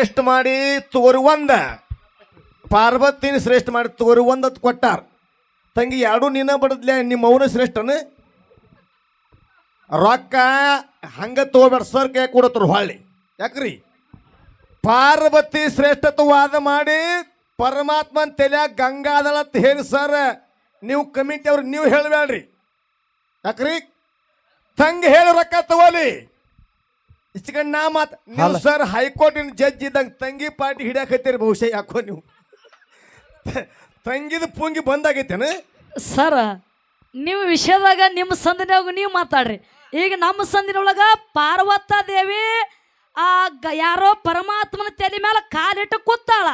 ಶ್ರೇಷ್ಠ ಮಾಡಿ ತೋರು ಒಂದ. ಪಾರ್ವತಿನ ಶ್ರೇಷ್ಠ ಮಾಡಿ ತೋರು ಒಂದತ್ ಕೊಟ್ಟಾರ. ತಂಗಿ, ಎರಡು ನೀನ ಬಡದ್ಲೆ, ನಿಮ್ಮ ಅವನ ಶ್ರೇಷ್ಠನ? ರೊಕ್ಕ ಹಂಗ ತಗೋಬೇಡ, ಸರ್ ಕೈ ಕೊಡತ್ರು ಹೊಳ್ಳಿ. ಯಾಕ್ರಿ? ಪಾರ್ವತಿ ಶ್ರೇಷ್ಠತ್ವವಾದ ಮಾಡಿ ಪರಮಾತ್ಮನ ತಲ್ಯಾಗ ಗಂಗಾದಳ ಅಂತ ಹೇಳಿ, ಸರ್, ನೀವು ಕಮಿಟಿ ಅವ್ರಿಗೆ ನೀವು ಹೇಳಬೇಡ್ರಿ ಯಾಕ್ರಿ? ತಂಗಿ ಹೇಳಿ ರೊಕ್ಕ ತಗೋಲಿ. ಇಸ್ಕೊಂಡ್ ನಾ ಮಾತ್ ನೀವು. ಸರ್ ಹೈಕೋರ್ಟಿನ ಜಡ್ಜ್ ಇದ್ದಂಗೆ ತಂಗಿ ಪಾರ್ಟಿ ಹಿಡಿಯಾಕತ್ತೀರಿ ಬಹುಶಃ ಯಾಕೋ ನೀವು? ತಂಗಿದ ಪುಂಗಿ ಬಂದಾಗೈತೇನು? ಸರ ನಿಮ್ಮ ವಿಷಯದಾಗ ನಿಮ್ಮ ಸಂದಿನಾಗ ನೀವು ಮಾತಾಡ್ರಿ. ಈಗ ನಮ್ಮ ಸಂದಿನೊಳಗ ಪಾರ್ವತ ದೇವಿ ಆ ಗ- ಯಾರೋ ಪರಮಾತ್ಮನ ತಲೆ ಮೇಲೆ ಕಾಲಿಟ್ಟು ಕೂತಾಳ.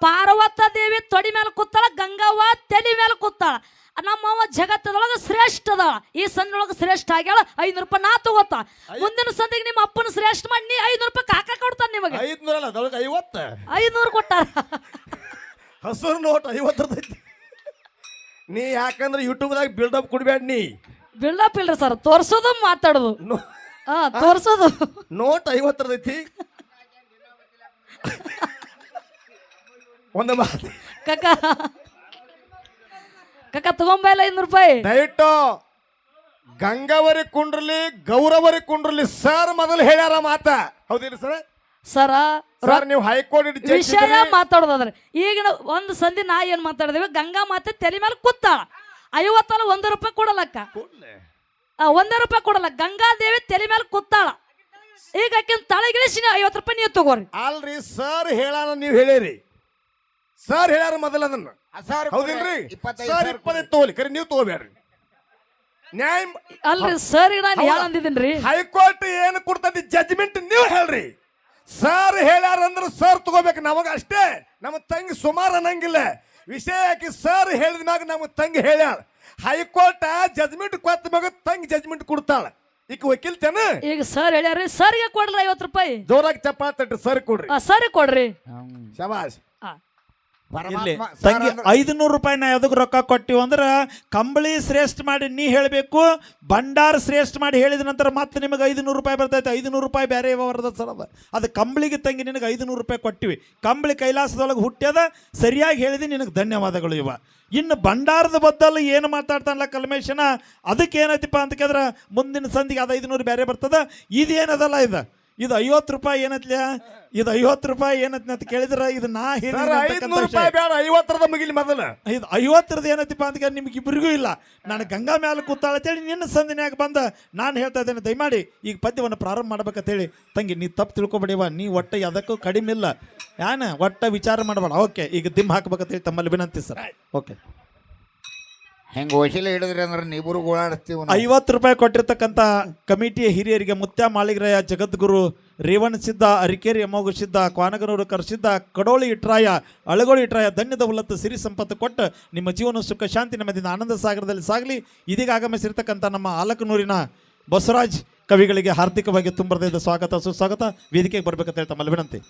ಪಾರ್ವತ ದೇವಿ ತೊಡಿ ಮೇಲೆ ಕೂತಾಳ ಗಂಗವ್ವ ತಲೆ ಮೇಲೆ ಕೂತಾಳ. ನಮ್ಮವ್ವ ಜಗತ್ತದೊಳಗೆ ಶ್ರೇಷ್ಠ ಅದ. ಈ ಸಂದಿನೊಳಗ ಶ್ರೇಷ್ಠ ಆಗ್ಯಾಳ ಐನೂರು ರೂಪಾಯಿ ನಾ ತಗೋತ. ಮುಂದಿನ ಸಂದಿಗೆ ನಿಮ್ಮ ಅಪ್ಪನ ಶ್ರೇಷ್ಠ ಮಾಡಿ ನೀ ಐನೂರು ರೂಪಾಯಿ ಕಾಕ ಕೊಡ್ತಾನೆ ನಿಮಗೆ. ಐದ್ನೂರಲ್ಲ ಅದೊಳಗೆ ಐವತ್ತ. ಐನೂರು ಕೊಟ್ಟಾರ. ಹಸಿರು ನೋಟ್ ಐವತ್ತರದೈತಿ ನೀ ಯಾಕಂದ್ರೆ ಯೂಟ್ಯೂಬ್ದಾಗ ಬಿಲ್ಡಪ್ ಕೊಡ್ಬೇಡ ನೀ. ಬಿಲ್ಡಪ್ ಇಲ್ರಿ ಸರ್ ತೋರ್ಸೋದು ಮಾತಾಡೋದು. ನೋ- ಹಾ ತೋರ್ಸೋದು. ನೋಟ್ ಐವತ್ತರದೈತಿ ಒಂದು ಮಾತು. ಕಕ್ಕ ತಗೊಂಬೈಲ್ಲ ತಗೊಂಬಲ್ಲ ಐನೂರು ರೂಪಾಯಿ. ದಯವಿಟ್ಟು ಗಂಗಾವರಿ ಕುಂಡ್ರಲಿ ಗೌರವರಿ ಕುಂಡ್ರಲಿ ಸರ್ ಮೊದಲು ಹೇಳ್ಯಾರ ಮಾತ. ಹೌದಿಲ್ಲ ಸರ್? ಸರ ಸರ್ ನೀವು ಹೈಕೋರ್ಟ್ ವಿಷಯ ಮಾತಾಡೋದಾದ್ರೆ ಈಗ ನಾವು ಒಂದು ಸಂಧಿ ನಾ ಏನ್ ಮಾತಾಡಿದೇವಿ ಗಂಗಾ ಮಾತೆ ತಲೆ ಮೇಲೆ ಕೂತಾಳ. ಐವತ್ತಲ್ಲ ಒಂದು ರೂಪಾಯಿ ಕೊಡಲಕ್ಕ ಆ, ಒಂದೇ ರೂಪಾಯಿ ಕೊಡಲ್ಲ ಗಂಗಾದೇವಿ ತಲೆ ಮೇಲೆ ಕೂತಾಳ. ಈಗ ಆಕಿನ ತಳಗಿಳಿಸಿ ಐವತ್ತು ರೂಪಾಯಿ ನೀವು ತಗೋರಿ. ಅಲ್ರಿ ಸರ್ ಹೇಳಾನ ನೀವು ಹೇಳಿರಿ. ಸರ್ ಹೇಳ್ಯಾರ ಮೊದಲ ಅದನ್ನ. ಹೌದಿಲ್ರಿ ಸರ್ ಇಪ್ಪತ್ತೈದು ತಗೋಲಿ. ಕರಿ ನೀವು ತಗೋಬೇಡ್ರಿ. ನ್ಯಾಯ ಅಲ್ರಿ ಸರ್ ನಾನು ಹೈಕೋರ್ಟ್ ಏನು ಕೊಡ್ತದೆ ಜಜ್ಮೆಂಟ್ ನೀವು ಹೇಳ್ರಿ. ಸರ್ ಹೇಳ್ಯಾರ ಅಂದ್ರೆ ಸರ್ ತಗೋಬೇಕು. ನಮಗ ಅಷ್ಟೇ. ನಮ್ಮ ತಂಗಿ ಸುಮಾರು ಅನ್ನಂಗಿಲ್ಲ. ವಿಷಯ ಯಾಕೆ ಸರ್ ಹೇಳಿದ ಮ್ಯಾಗ ನಮ್ಮ ತಂಗಿ ಹೇಳ್ಯಾಳ. ಹೈಕೋರ್ಟ್ ಜಜ್ಮೆಂಟ್ ಕೊತ್ತ ಮ್ಯಾಗ ತಂಗಿ ಜಜ್ಮೆಂಟ್ ಕೊಡ್ತಾಳ. ಈಗ ವಕೀಲ್ತೇನ? ಈಗ ಸರ್ ಹೇಳ್ಯಾರ ಸರ್ಗೆ ಕೊಡ್ರಿ ಐವತ್ತು ರೂಪಾಯಿ. ಜೋರಾಗಿ ಚಪ್ಪಾಳೆ ತಟ್ರಿ ಸರ್ ಕೊಡ್ರಿ. ಸರ್ ಸರಿ ಕೊಡ್ರಿ. ಶಬಾಷ್. ತಂಗಿ ಐದುನೂರು ರೂಪಾಯಿ ನಾ ಎದಕ್ಕೆ ರೊಕ್ಕ ಕೊಟ್ಟಿವಿ ಅಂದ್ರೆ ಕಂಬಳಿ ಶ್ರೇಷ್ಠ ಮಾಡಿ ನೀ ಹೇಳಬೇಕು ಭಂಡಾರ ಶ್ರೇಷ್ಠ ಮಾಡಿ ಹೇಳಿದ ನಂತರ ಮತ್ತೆ ನಿಮಗೆ ಐದುನೂರು ರೂಪಾಯಿ ಬರ್ತೈತೆ ಐದುನೂರು ರೂಪಾಯಿ ಬೇರೆ ಬರ್ತದೆ ಸರ್ ಅದ. ಅದು ಕಂಬಳಿಗೆ ತಂಗಿ ನಿನಗೆ ಐದುನೂರು ರೂಪಾಯಿ ಕೊಟ್ಟಿವಿ. ಕಂಬಳಿ ಕೈಲಾಸದೊಳಗೆ ಹುಟ್ಟ್ಯದ ಸರಿಯಾಗಿ ಹೇಳಿದಿ ನಿನಗೆ ಧನ್ಯವಾದಗಳು ಇವ. ಇನ್ನು ಭಂಡಾರದ ಬದ್ದಲ್ಲಿ ಏನು ಮಾತಾಡ್ತಾನಲ್ಲ ಕಲ್ಮೇಶನ ಅದಕ್ಕೆ ಏನೈತಿಪ್ಪ ಅಂತ ಕೇಳಿದ್ರೆ ಮುಂದಿನ ಸಂದಿಗೆ ಅದು ಐದುನೂರು ಬೇರೆ ಬರ್ತದೆ ಇದೇನದಲ್ಲ ಇದು? ಇದು ಐವತ್ತು ರೂಪಾಯಿ ಏನತ್ಲ್ಯ ಇದು ಐವತ್ತು ರೂಪಾಯಿ ಏನತ್ನ ಅಂತ ಕೇಳಿದ್ರ ಇದು ನಾ. ರೂಪಾಯಿ ಬೇಡ ಐವತ್ತರದ ಮುಗಿಲಿ ಮೊದಲ. ಇದು ಐವತ್ತರದ ಏನತಿಪ್ಪ ಅಂತ ನಿಮ್ಗೆ ಇಬ್ಬರಿಗೂ ಇಲ್ಲ. ನಾನು ಗಂಗಾ ಮ್ಯಾಲ ಕೂತಾಳ ಅಂತೇಳಿ ನಿನ್ನ ಸಂದಿನ್ಯಾಗ ಬಂದ ನಾನು ಹೇಳ್ತಾ ಇದ್ದೇನೆ ದಯಮಾಡಿ ಈಗ ಪದ್ಯವನ್ನು ಪ್ರಾರಂಭ ಮಾಡ್ಬೇಕಂತೇಳಿ. ತಂಗಿ ನೀ ತಪ್ಪು ತಿಳ್ಕೊಬೇಡಿವ ನೀ ಒಟ್ಟ ಅದಕ್ಕೂ ಕಡಿಮೆ ಇಲ್ಲ. ಯಾನ ಒಟ್ಟ ವಿಚಾರ ಮಾಡಬೇಡ. ಓಕೆ ಈಗ ದಿಮ್ ಹಾಕ್ಬೇಕಂತೇಳಿ ತಮ್ಮಲ್ಲಿ ವಿನಂತಿ ಸರ್. ಓಕೆ. ಹೆಂಗ ನೀಬರು ಐವತ್ತು ರೂಪಾಯಿ ಕೊಟ್ಟಿರ್ತಕ್ಕಂಥ ಕಮಿಟಿಯ ಹಿರಿಯರಿಗೆ ಮುತ್ಯ ಮಾಳಿಗರಾಯ ಜಗದ್ಗುರು ರೇವಣ ಸಿದ್ಧ ಅರಿಕೇರಿ ಅಮೋಘ ಸಿದ್ಧ ಕ್ವಾನಗನೂರು ಕರ್ಸಿದ್ದ ಕಡೋಳಿ ಇಟ್ರಾಯ, ಅಳಗೋಳಿ ಇಟ್ರಾಯ, ಧನ್ಯದ ಉಲ್ಲತ್ತು ಸಿರಿ ಸಂಪತ್ತು ಕೊಟ್ಟು ನಿಮ್ಮ ಜೀವನ ಸುಖ ಶಾಂತಿ ನೆಮ್ಮದಿನ ಆನಂದ ಸಾಗರದಲ್ಲಿ ಸಾಗಲಿ. ಇದೀಗ ಆಗಮಿಸಿರ್ತಕ್ಕಂಥ ನಮ್ಮ ಆಲಕನೂರಿನ ಬಸವರಾಜ್ ಕವಿಗಳಿಗೆ ಹಾರ್ದಿಕವಾಗಿ ತುಂಬರದಿಂದ ಸ್ವಾಗತ, ಸುಸ್ವಾಗತ. ವೇದಿಕೆಗೆ ಬರಬೇಕಂತ ಹೇಳ್ತಾ ತಮ್ಮಲ್ಲಿ ವಿನಂತಿ